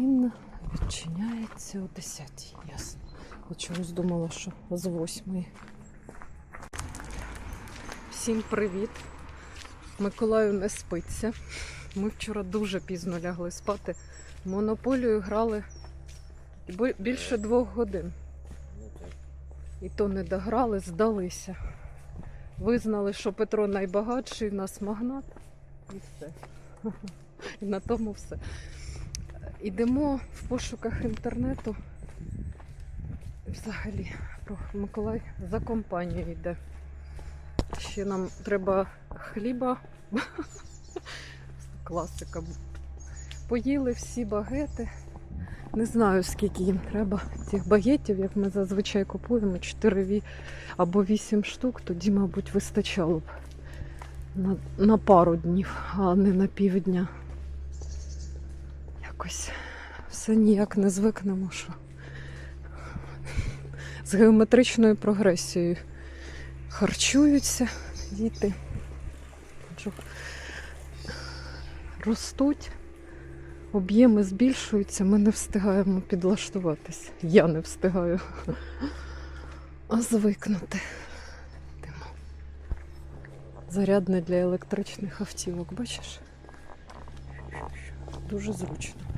Він відчиняється о 10 ясно. Я чогось думала, що з 8. Всім привіт! Миколаю не спиться. Ми вчора дуже пізно лягли спати. Монополію грали більше двох годин. І то не дограли, здалися. Визнали, що Петро найбагатший, в нас магнат. І все. І на тому все. Ідемо в пошуках інтернету. Взагалі, про Миколай за компанію йде. Ще нам треба хліба. Класика. Поїли всі багети. Не знаю, скільки їм треба цих багетів, як ми зазвичай купуємо 4 або 8 штук, тоді, мабуть, вистачало б на, на пару днів, а не на півдня. Якось все ніяк не звикнемо, що з геометричною прогресією харчуються діти. Ростуть, об'єми збільшуються, ми не встигаємо підлаштуватися. Я не встигаю. А звикнути. Зарядне для електричних автівок, бачиш? Дуже зручно.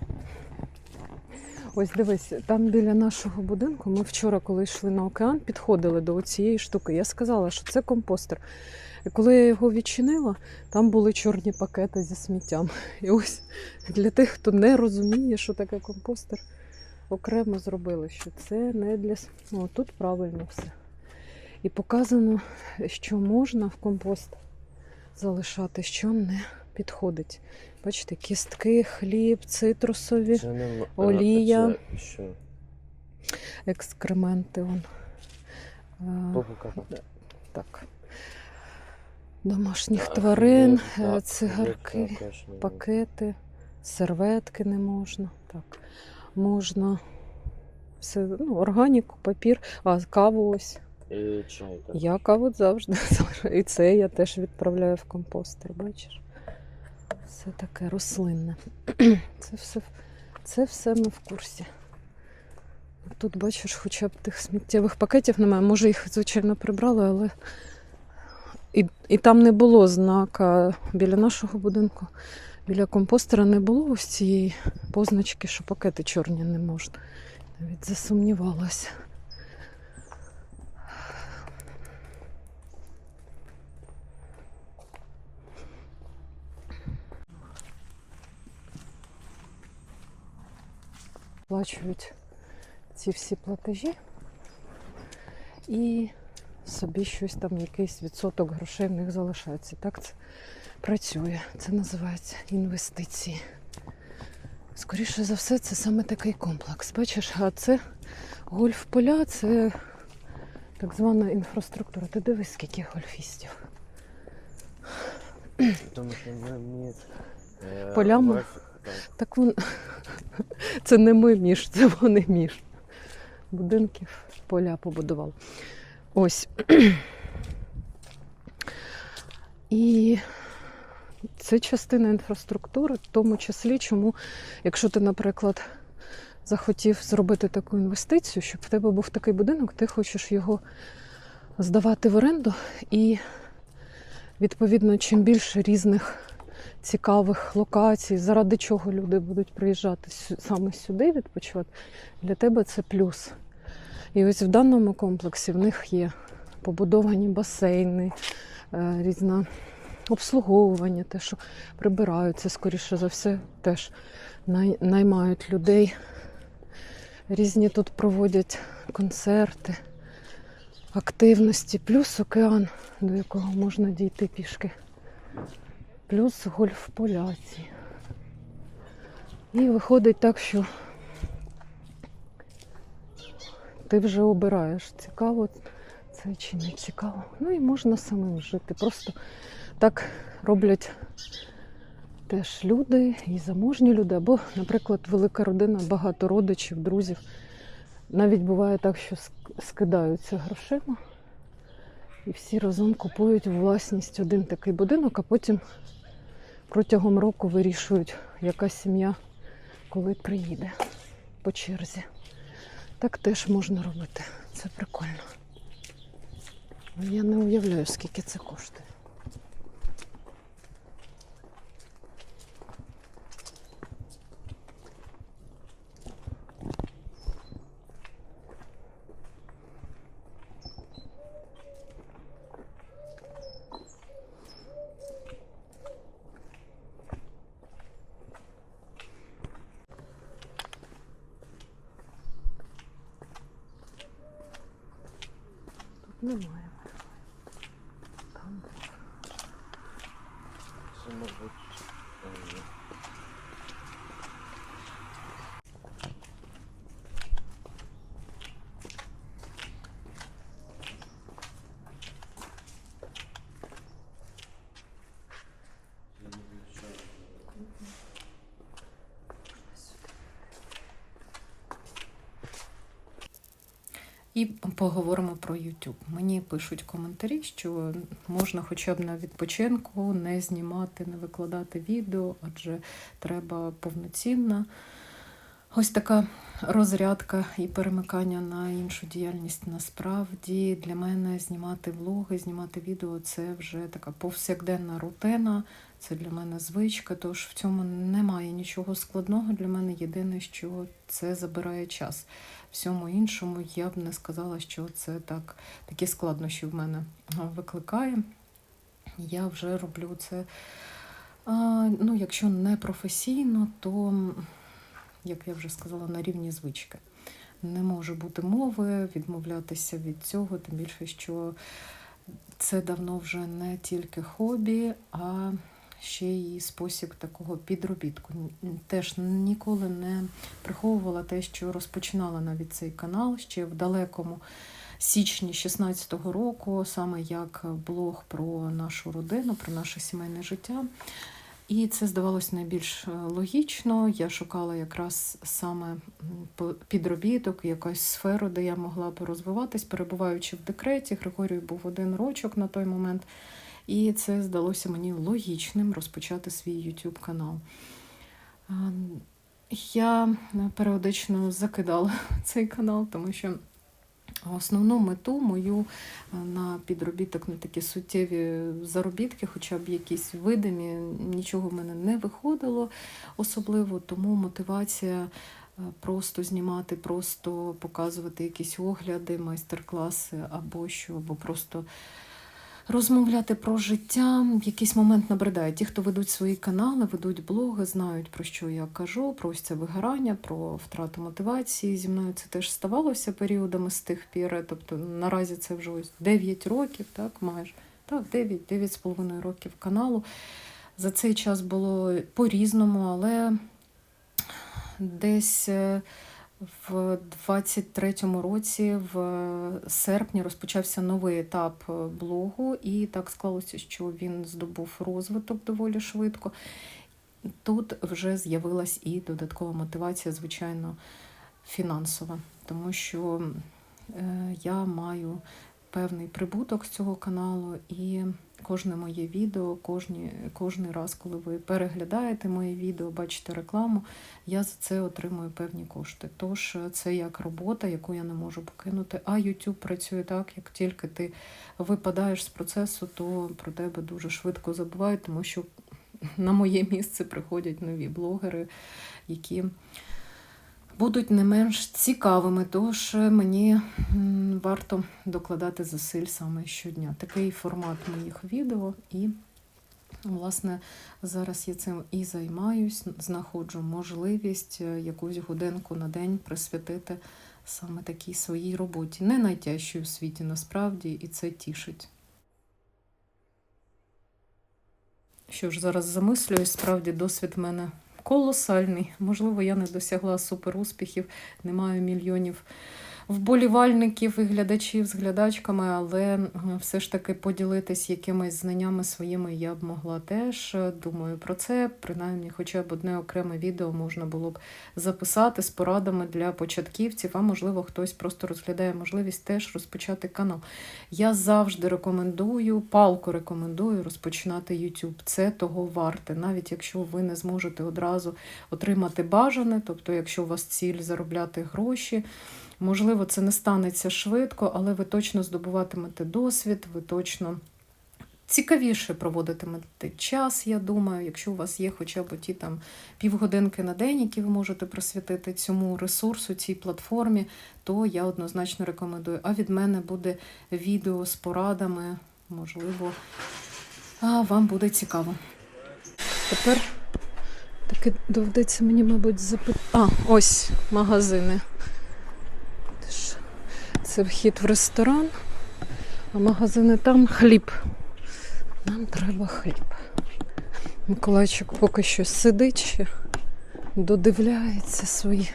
Ось дивись, там біля нашого будинку, ми вчора, коли йшли на океан, підходили до цієї штуки. Я сказала, що це компостер. І коли я його відчинила, там були чорні пакети зі сміттям. І ось для тих, хто не розуміє, що таке компостер, окремо зробили, що це не для О, тут правильно все. І показано, що можна в компост залишати, що не підходить. Бачите, кістки, хліб, цитрусові, Це не олія. Це що? екскременти. Вон. Е, Так. Домашніх А, тварин, е, так, цигарки, хліб також не пакети, серветки не можна. Так. Можна все, ну, органіку, папір, а каву ось. І чай так. Я каву завжди. І це я теж відправляю в компостер, бачиш? Все таке рослинне. Це все, це все ми в курсі. Тут бачиш, хоча б тих сміттєвих пакетів немає. Може, їх, звичайно, прибрали, але і, і там не було знака біля нашого будинку. Біля компостера не було ось цієї позначки, що пакети чорні не можна. Навіть засумнівалася. Сплачують ці всі платежі і собі щось там, якийсь відсоток грошей в них залишається. Так це працює. Це називається інвестиції. Скоріше за все, це саме такий комплекс. Бачиш, а це гольф-поля, це так звана інфраструктура. Ти дивись, скільки гольфістів. Тому що ми, ми е, Полями? Так вон... це не ми між, це вони між. Будинків поля побудували. Ось. І це частина інфраструктури, в тому числі, чому, якщо ти, наприклад, захотів зробити таку інвестицію, щоб в тебе був такий будинок, ти хочеш його здавати в оренду, і відповідно, чим більше різних цікавих локацій, заради чого люди будуть приїжджати саме сюди відпочивати, для тебе це плюс. І ось в даному комплексі в них є побудовані басейни, е, різне обслуговування, те, що прибираються, скоріше за все, теж наймають людей. Різні тут проводять концерти, активності, плюс океан, до якого можна дійти пішки плюс гольф поляці. І виходить так, що ти вже обираєш, цікаво це чи не цікаво. Ну і можна самим жити. Просто так роблять теж люди і заможні люди, або, наприклад, велика родина, багато родичів, друзів. Навіть буває так, що скидаються грошима. І всі разом купують власність один такий будинок, а потім протягом року вирішують, яка сім'я коли приїде по черзі. Так теж можна робити. Це прикольно. Ну, Я не уявляю, скільки це коштує. Тут немає. Там Це, мабуть, е, І поговоримо про YouTube. Мені пишуть коментарі, що можна хоча б на відпочинку не знімати, не викладати відео, адже треба повноцінна ось така розрядка і перемикання на іншу діяльність. Насправді для мене знімати влоги, знімати відео це вже така повсякденна рутина. Це для мене звичка, тож в цьому немає нічого складного. Для мене єдине, що це забирає час всьому іншому я б не сказала, що це так, такі складнощі в мене викликає. Я вже роблю це, а, ну, якщо не професійно, то, як я вже сказала, на рівні звички. Не може бути мови, відмовлятися від цього, тим більше, що це давно вже не тільки хобі, а ще й спосіб такого підробітку. Теж ніколи не приховувала те, що розпочинала навіть цей канал ще в далекому січні 16-го року, саме як блог про нашу родину, про наше сімейне життя. І це здавалось найбільш е, логічно. Я шукала якраз саме підробіток, якусь сферу, де я могла б розвиватись, перебуваючи в декреті. Григорію був один рочок на той момент. І це здалося мені логічним розпочати свій YouTube канал. Я е, періодично закидала цей канал, тому що основну мету мою е, на підробіток на такі суттєві заробітки, хоча б якісь видимі, нічого в мене не виходило особливо, тому мотивація. е, Просто знімати, просто показувати якісь огляди, майстер-класи або що, або просто розмовляти про життя. В якийсь момент набридає. Ті, хто ведуть свої канали, ведуть блоги, знають про що я кажу, про ось це вигорання, про втрату мотивації. Зі мною це теж ставалося періодами з тих пір. Тобто наразі це вже ось 9 років, так, майже. Так, 9, 9 з половиною років каналу. За цей час було по-різному, але десь е, в 23-му році, в серпні, розпочався новий етап е, блогу, і так склалося, що він здобув розвиток доволі швидко. Тут вже з'явилась і додаткова мотивація, звичайно, фінансова, тому що е, я маю певний прибуток з цього каналу, і кожне моє відео, кожні, кожний раз, коли ви переглядаєте моє відео, бачите рекламу, я за це отримую певні кошти. Тож е, це як робота, яку я не можу покинути. А YouTube працює так, як тільки ти випадаєш з процесу, то про тебе дуже швидко забувають, тому що на моє місце приходять нові блогери, які будуть не менш цікавими. Тож е, мені варто докладати зусиль саме щодня. Такий формат моїх відео і. Власне, зараз я цим і займаюсь, знаходжу можливість е, якусь годинку на день присвятити саме такій своїй роботі. Не найтяжчій у світі насправді, і це тішить. Що ж, зараз замислююсь, справді досвід мене колосальний. Можливо, я не досягла суперуспіхів, не маю мільйонів вболівальників і глядачів з глядачками, але все ж таки поділитись якимись знаннями своїми я б могла теж. Е, Думаю про це. Принаймні, хоча б одне окреме відео можна було б записати з порадами для початківців, а можливо, хтось просто розглядає можливість теж розпочати канал. Я завжди рекомендую, палку рекомендую розпочинати YouTube. Це того варте, навіть якщо ви не зможете одразу отримати бажане, тобто, якщо у вас ціль заробляти гроші. Можливо, це не станеться швидко, але ви точно здобуватимете досвід, ви точно цікавіше проводитимете час, я думаю, якщо у вас є хоча б ті там півгодинки на день, які ви можете присвятити цьому ресурсу, цій платформі, то я однозначно рекомендую. А від мене буде відео з порадами, можливо, вам буде цікаво. Тепер таки доведеться мені, мабуть, запитати. А, ось магазини. Це вхід в ресторан, а магазини там хліб. Нам треба хліб. Миколайчик поки що сидить ще, додивляється свої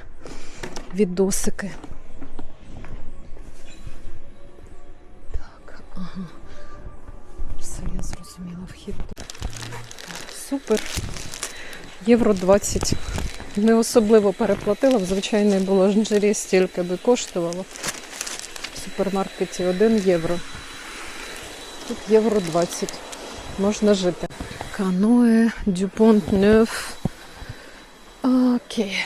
відосики. Так, ага. Все, я зрозуміла вхід. Супер. Євро 20. Не особливо переплатила. В звичайній буланжері стільки би коштувало. Супермаркеті 1 євро. Тут євро 20. Можна жити. Каное, Дюпонт Неф. Окей.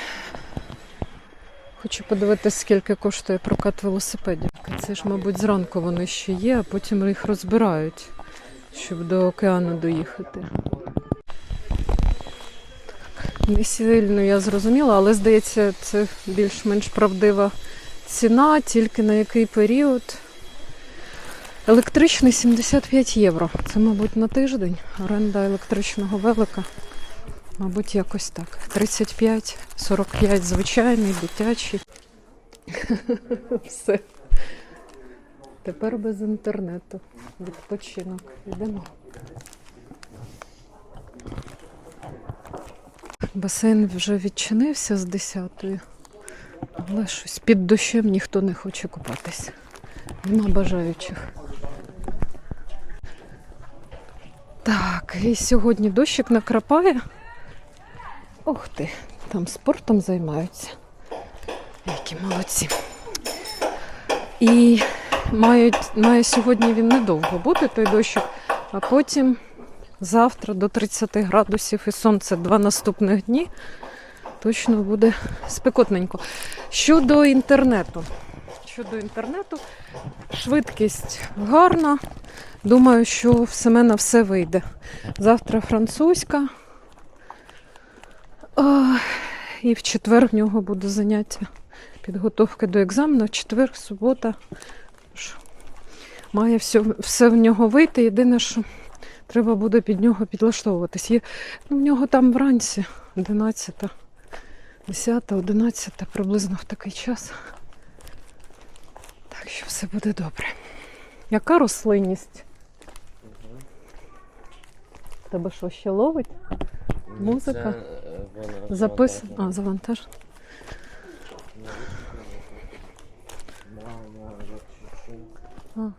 Хочу подивитися, скільки коштує прокат велосипедів. Це ж, мабуть, зранку вони ще є, а потім їх розбирають, щоб до океану доїхати. Не сильно я зрозуміла, але здається, це більш-менш правдива ціна, тільки на який період. Електричний 75 євро. Це, мабуть, на тиждень. Оренда електричного велика. Мабуть, якось так. 35, 45 звичайний, дитячий. Все. Тепер без інтернету. Відпочинок. Йдемо. Басейн вже відчинився з 10-ї, але щось під дощем ніхто не хоче купатися. Нема бажаючих. Так, і сьогодні дощик накрапає. Ох ти, там спортом займаються. Які молодці. І мають, має сьогодні він недовго бути, той дощик, а потім завтра до 30 градусів і сонце два наступних дні. Точно буде спекотненько. Щодо інтернету. Щодо інтернету, швидкість гарна. Думаю, що в Семена все вийде. Завтра французька. І в четвер в нього буде заняття підготовки до екзамену. В четвер, субота. Має все, все в нього вийти. Єдине, що треба буде під нього підлаштовуватись. Є, ну, в нього там вранці 11, 10, 11, приблизно в такий час. Так що все буде добре. Яка рослинність? Тебе що ще ловить? Музика? Це, е, Запис... А, завантаж. Мама.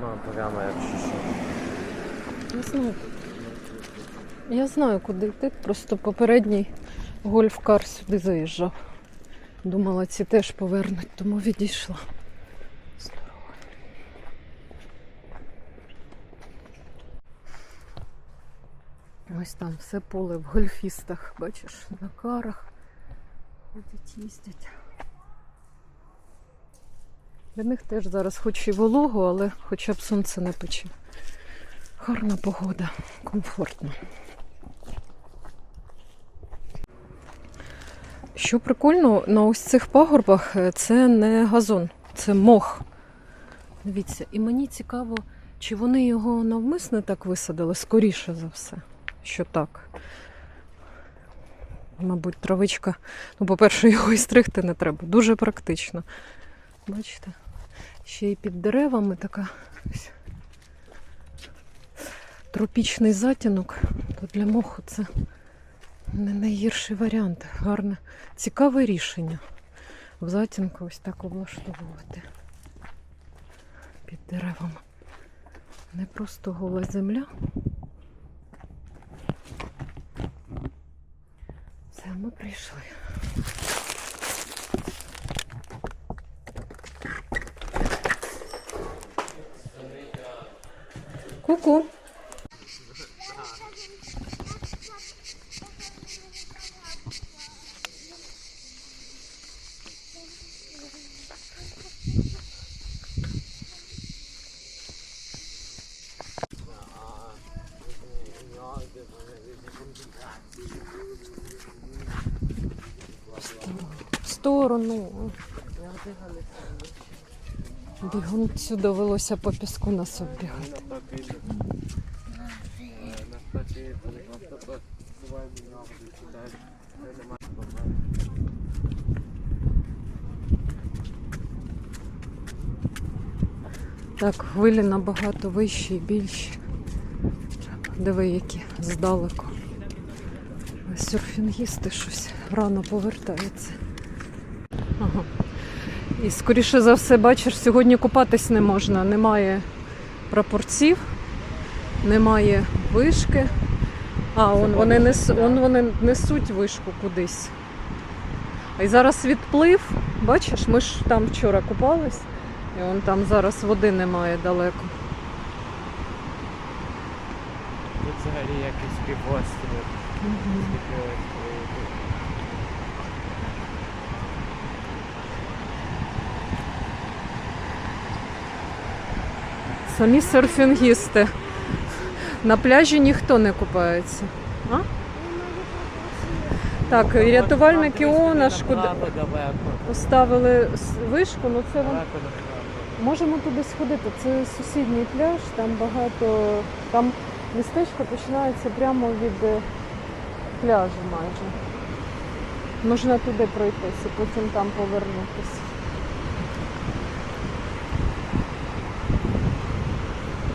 Ну, прямо як. Я знаю. Я знаю, куди йти. Просто попередній гольфкар сюди заїжджав. Думала, ці теж повернуть, тому відійшла. Ось там все поле в гольфістах, бачиш, на карах. Ходять, їздять. Для них теж зараз хоч і волого, але хоча б сонце не пече. Гарна погода, комфортно. Що прикольно, на ось цих пагорбах е, це не газон, це мох. Дивіться, і мені цікаво, чи вони його навмисне так висадили, скоріше за все, що так. Мабуть, травичка. Ну, по-перше, його і стригти не треба. Дуже практично. Бачите? Ще й під деревами така тропічний затінок, то для моху це не найгірший варіант. Гарне, цікаве рішення. в затінку ось так облаштовувати під деревами. Не просто гола земля. Все, ми прийшли. Ку-ку. Бігунцю довелося по піску нас оббігати. Так, хвилі набагато вищі і більші. Диви, які здалеку. Серфінгісти щось рано повертаються. Ага. І скоріше за все, бачиш, сьогодні купатись не можна. Немає прапорців, немає вишки. А, он вони, нес, он вони несуть вишку кудись. А й зараз відплив. Бачиш, ми ж там вчора купались, і он там зараз води немає далеко. Тут взагалі якийсь півострів. Самі серфінгісти. На пляжі ніхто не купається. А? Так, і рятувальники ООН аж куди поставили вишку, ну це направо. можемо туди сходити. Це сусідній пляж, там багато. Там містечко починається прямо від е, пляжу майже. Можна туди пройтись і потім там повернутися.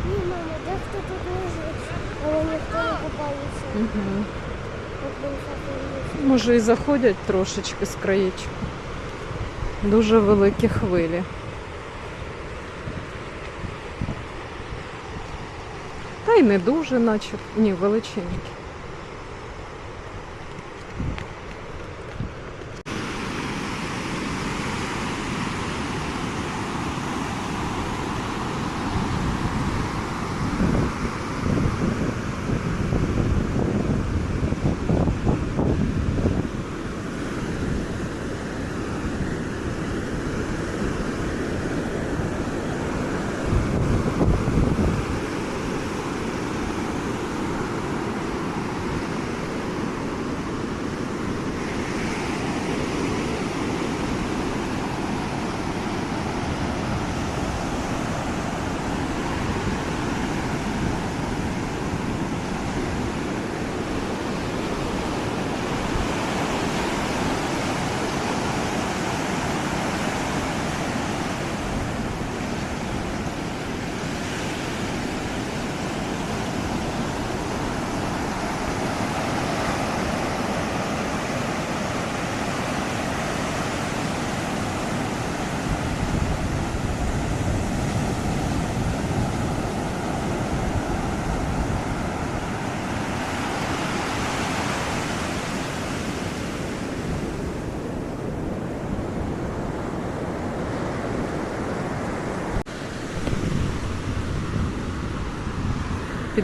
Ні, мама, дехто тут лежить, але Угу. Може і заходять трошечки з краєчку. Дуже великі хвилі. Та й не дуже, наче. Ні, величенькі.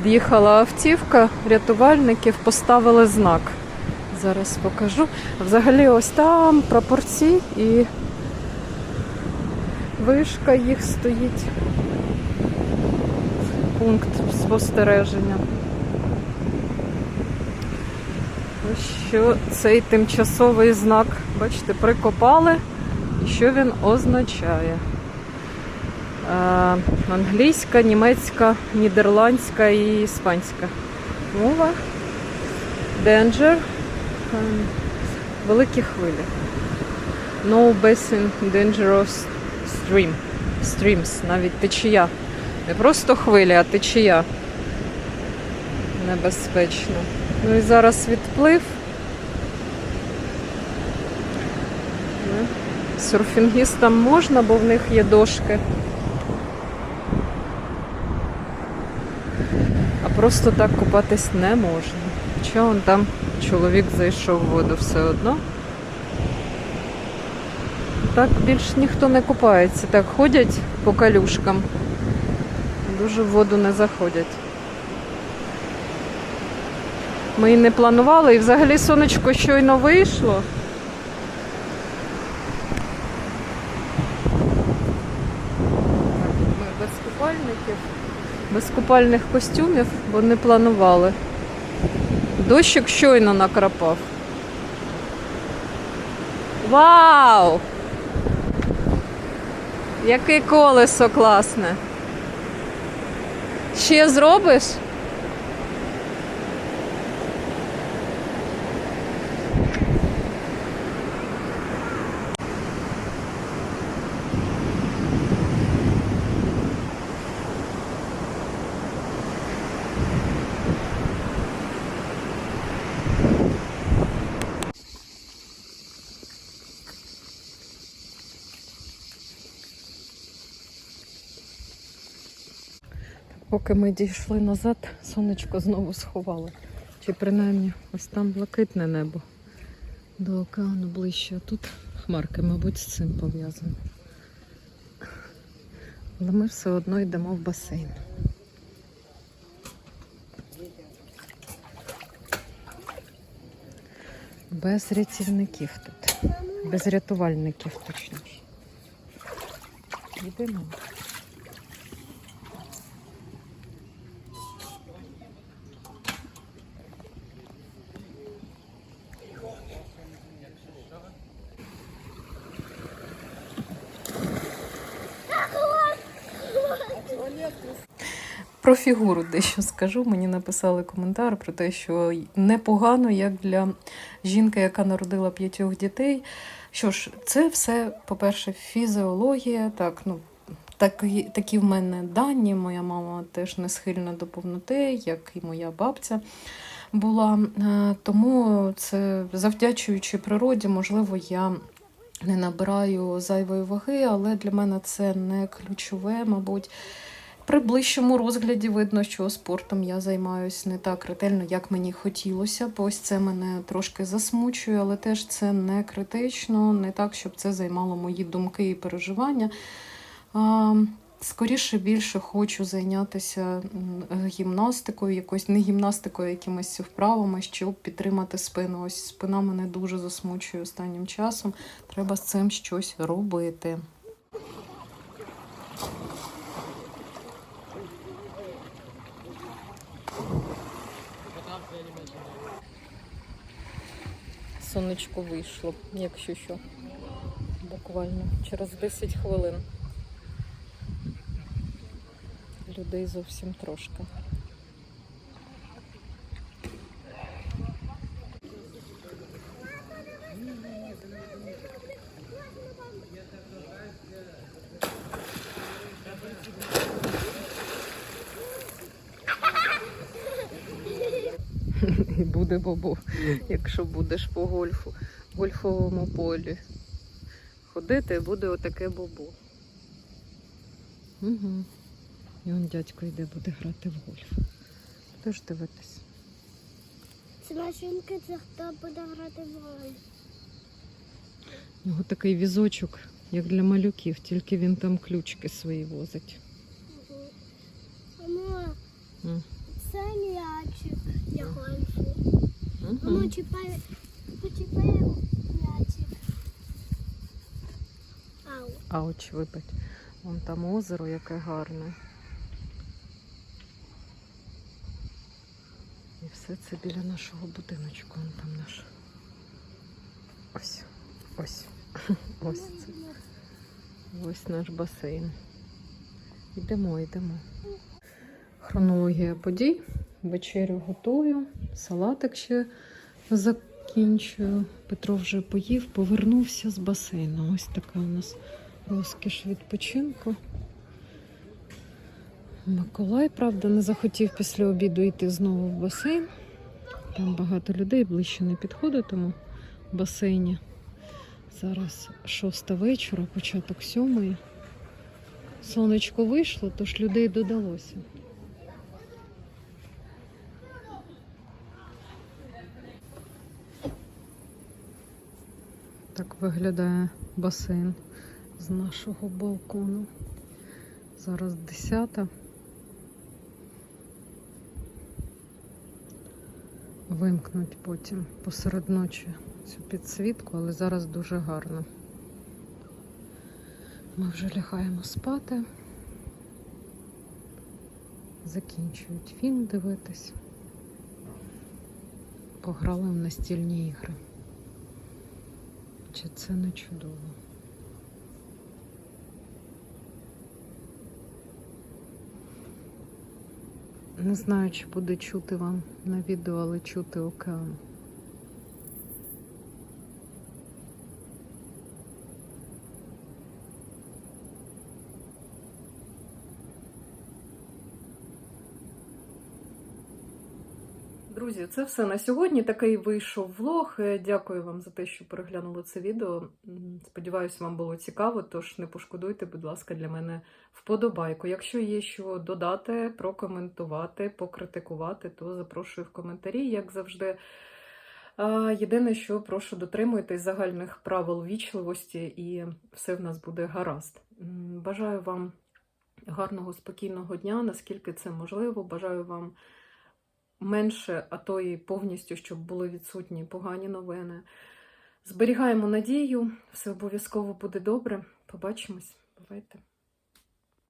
Під'їхала автівка, рятувальників поставили знак. Зараз покажу. Взагалі, ось там прапорці і вишка їх стоїть. Пункт спостереження. Ось що цей тимчасовий знак, бачите, прикопали. І що він означає? Е, англійська, німецька, нідерландська і іспанська мова. Е, Великі хвилі. No basin dangerous stream. Streams, навіть течія. Не просто хвилі, а течія. Небезпечно. Ну і зараз відплив. Ну, Серфінгістам можна, бо в них є дошки. Просто так купатись не можна. Хоча он там чоловік зайшов в воду все одно. Так більш ніхто не купається. Так ходять по калюшкам. Дуже в воду не заходять. Ми і не планували, і взагалі сонечко щойно вийшло. Ми без купальників, без купальних костюмів, бо не планували. Дощик щойно накрапав. Вау! Яке колесо класне. Ще зробиш? Поки ми дійшли назад, сонечко знову сховало. Чи принаймні ось там блакитне небо до океану ближче. А тут хмарки, мабуть, з цим пов'язані. Але ми все одно йдемо в басейн. Без рятівників тут. Без рятувальників точніше. Йдемо. Про фігуру дещо скажу. Мені написали коментар про те, що непогано, як для жінки, яка народила п'ятьох дітей. Що ж, це все, по-перше, фізіологія, так, ну. Такі, такі в мене дані. Моя мама теж не схильна до повноти, як і моя бабця була. Е, Тому це завдячуючи природі, можливо, я не набираю зайвої ваги, але для мене це не ключове, мабуть. При ближчому розгляді видно, що спортом я займаюся не так ретельно, як мені хотілося. б. Ось це мене трошки засмучує, але теж це не критично, не так, щоб це займало мої думки і переживання. Скоріше більше хочу зайнятися гімнастикою, якось не гімнастикою, а якимись вправами, щоб підтримати спину. Ось спина мене дуже засмучує останнім часом. Треба з цим щось робити. Сонечко вийшло, якщо що. Буквально через 10 хвилин. Людей зовсім трошки. І буде бобо, якщо будеш по гольфу, гольфовому полі. Ходити буде отаке бобо. Угу. І он дядько йде, буде грати в гольф. Теж дивитись. Це машинки, це хто буде грати в роль. У нього такий візочок, як для малюків, тільки він там ключки свої возить. Мамо, М. це гольфу. Мгм. Мамо, чіпай, почіпай м'ячик. Ау. Ауч випить. Вон там озеро, яке гарне. І все це біля нашого будиночку. Вон там наш. Ось. Ось. Ось це. Ось наш басейн. Йдемо, йдемо. Хронологія подій. Вечерю готую, салатик ще закінчую. Петро вже поїв, повернувся з басейну. Ось така у нас розкіш відпочинку. Миколай, правда, не захотів після обіду йти знову в басейн. Там багато людей ближче не підходить, тому в басейні Зараз шоста вечора, початок сьомої. Сонечко вийшло, тож людей додалося. Так виглядає басейн з нашого балкону. Зараз 10. Вимкнуть потім посеред ночі цю підсвітку, але зараз дуже гарно. Ми вже лягаємо спати. Закінчують фільм дивитись. Пограли в настільні ігри. Чи це не чудово? Не знаю, чи буде чути вам на відео, але чути океан. Друзі, це все на сьогодні. Такий вийшов влог. Е, Дякую вам за те, що переглянули це відео. Сподіваюсь, вам було цікаво, тож не пошкодуйте, будь ласка, для мене вподобайку. Якщо є що додати, прокоментувати, покритикувати, то запрошую в коментарі, як завжди. Єдине, що прошу дотримуйтесь загальних правил вічливості, і все в нас буде гаразд. Бажаю вам гарного, спокійного дня, наскільки це можливо. Бажаю вам менше, а то і повністю, щоб були відсутні погані новини. Зберігаємо надію, все обов'язково буде добре. Побачимось. Бувайте.